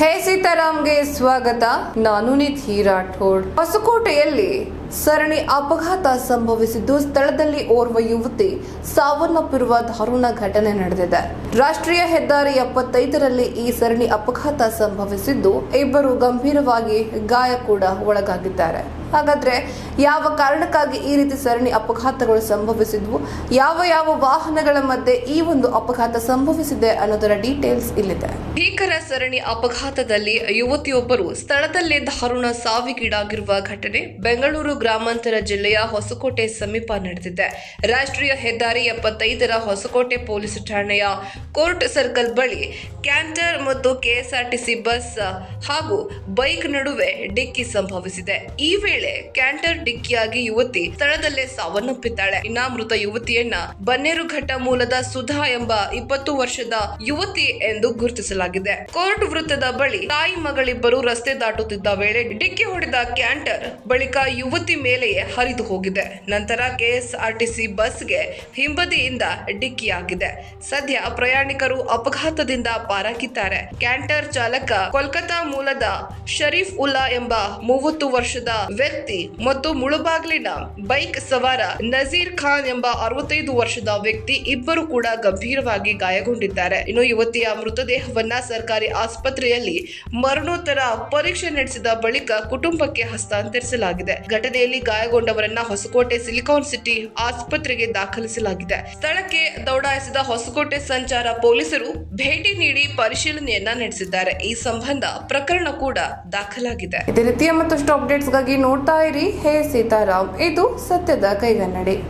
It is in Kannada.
ಹೇ ಸೀತಾರಾಮ್ಗೆ ಸ್ವಾಗತ. ನಾನು ನಿಧಿ ರಾಠೋಡ್. ಹೊಸಕೋಟೆಯಲ್ಲಿ ಸರಣಿ ಅಪಘಾತ ಸಂಭವಿಸಿದ್ದು ಸ್ಥಳದಲ್ಲಿ ಓರ್ವ ಯುವತಿ ಸಾವನ್ನಪ್ಪಿರುವ ದಾರುಣ ಘಟನೆ ನಡೆದಿದೆ. ರಾಷ್ಟ್ರೀಯ ಹೆದ್ದಾರಿ ಎಪ್ಪತ್ತೈದರಲ್ಲಿ ಈ ಸರಣಿ ಅಪಘಾತ ಸಂಭವಿಸಿದ್ದು ಇಬ್ಬರು ಗಂಭೀರವಾಗಿ ಗಾಯ ಕೂಡ ಒಳಗಾಗಿದ್ದಾರೆ. ಹಾಗಾದ್ರೆ ಯಾವ ಕಾರಣಕ್ಕಾಗಿ ಈ ರೀತಿ ಸರಣಿ ಅಪಘಾತಗಳು ಸಂಭವಿಸಿದ್ವು? ಯಾವ ಯಾವ ವಾಹನಗಳ ಮಧ್ಯೆ ಈ ಒಂದು ಅಪಘಾತ ಸಂಭವಿಸಿದೆ ಅನ್ನೋದರ ಡೀಟೇಲ್ಸ್ ಇಲ್ಲಿದೆ. ಭೀಕರ ಸರಣಿ ಅಪಘಾತದಲ್ಲಿ ಯುವತಿಯೊಬ್ಬರು ಸ್ಥಳದಲ್ಲೇ ದಾರುಣ ಸಾವಿಗೀಡಾಗಿರುವ ಘಟನೆ ಬೆಂಗಳೂರು ಗ್ರಾಮಾಂತರ ಜಿಲ್ಲೆಯ ಹೊಸಕೋಟೆ ಸಮೀಪ ನಡೆದಿದೆ. ರಾಷ್ಟ್ರೀಯ ಹೆದ್ದಾರಿ ಎಪ್ಪತ್ತೈದರ ಹೊಸಕೋಟೆ ಪೊಲೀಸ್ ಠಾಣೆಯ ಕೋರ್ಟ್ ಸರ್ಕಲ್ ಬಳಿ ಕ್ಯಾಂಟರ್ ಮತ್ತು ಕೆಎಸ್ಆರ್ಟಿಸಿ ಬಸ್ ಹಾಗೂ ಬೈಕ್ ನಡುವೆ ಡಿಕ್ಕಿ ಸಂಭವಿಸಿದೆ. ಈ ವೇಳೆ ಕ್ಯಾಂಟರ್ ಡಿಕ್ಕಿಯಾಗಿ ಯುವತಿ ಸ್ಥಳದಲ್ಲೇ ಸಾವನ್ನಪ್ಪಿದ್ದಾಳೆ. ಇನ್ನ ಮೃತ ಯುವತಿಯನ್ನ ಬನ್ನೇರುಘಟ್ಟ ಮೂಲದ ಸುಧಾ ಎಂಬ ಇಪ್ಪತ್ತು ವರ್ಷದ ಯುವತಿ ಎಂದು ಗುರುತಿಸಲಾಗಿದೆ. ಕೋರ್ಟ್ ವೃತ್ತದ ಬಳಿ ತಾಯಿ ಮಗಳಿಬ್ಬರು ರಸ್ತೆ ದಾಟುತ್ತಿದ್ದ ವೇಳೆ ಡಿಕ್ಕಿ ಹೊಡೆದ ಕ್ಯಾಂಟರ್ ಬಳಿಕ ಯುವತಿ ಮೇಲೆಯೇ ಹರಿದು ಹೋಗಿದೆ. ನಂತರ ಕೆಎಸ್ಆರ್ಟಿಸಿ ಬಸ್ಗೆ ಹಿಂಬದಿಯಿಂದ ಡಿಕ್ಕಿಯಾಗಿದೆ. ಸದ್ಯ ಪ್ರಯಾಣಿಕರು ಅಪಘಾತದಿಂದ ಪಾರಾಗಿದ್ದಾರೆ. ಕ್ಯಾಂಟರ್ ಚಾಲಕ ಕೋಲ್ಕತಾ ಮೂಲದ ಶರೀಫ್ ಉಲ್ಲಾ ಎಂಬ ಮೂವತ್ತು ವರ್ಷದ ವ್ಯಕ್ತಿ ಮತ್ತು ಮುಳುಬಾಗ್ಲಿನ ಬೈಕ್ ಸವಾರ ನಜೀರ್ ಖಾನ್ ಎಂಬ ಅರವತ್ತೈದು ವರ್ಷದ ವ್ಯಕ್ತಿ ಇಬ್ಬರು ಕೂಡ ಗಂಭೀರವಾಗಿ ಗಾಯಗೊಂಡಿದ್ದಾರೆ. ಇನ್ನು ಯುವತಿಯ ಮೃತದೇಹವನ್ನ ಸರ್ಕಾರಿ ಆಸ್ಪತ್ರೆಯಲ್ಲಿ ಮರಣೋತ್ತರ ಪರೀಕ್ಷೆ ನಡೆಸಿದ ಬಳಿಕ ಕುಟುಂಬಕ್ಕೆ ಹಸ್ತಾಂತರಿಸಲಾಗಿದೆ. ಘಟನೆಯಲ್ಲಿ ಗಾಯಗೊಂಡವರನ್ನ ಹೊಸಕೋಟೆ ಸಿಲಿಕಾನ್ ಸಿಟಿ ಆಸ್ಪತ್ರೆಗೆ ದಾಖಲಿಸಲಾಗಿದೆ. ಸ್ಥಳಕ್ಕೆ ದೌಡಾಯಿಸಿದ ಹೊಸಕೋಟೆ ಸಂಚಾರ ಪೊಲೀಸರು ಭೇಟಿ ನೀಡಿ ಪರಿಶೀಲನೆಯನ್ನ ನಡೆಸಿದ್ದಾರೆ. ಈ ಸಂಬಂಧ ಪ್ರಕರಣ ಕೂಡ ದಾಖಲಾಗಿದೆ. ಇದೇ ರೀತಿಯ ಮತ್ತಷ್ಟು ಅಪ್ಡೇಟ್ಸ್ಗಾಗಿ ನೋಡ್ತಾ ಇರಿ. ಹೇ ಸೀತಾರಾಮ್ ಇದು ಸತ್ಯದ ಕೈಗನ್ನಡಿ.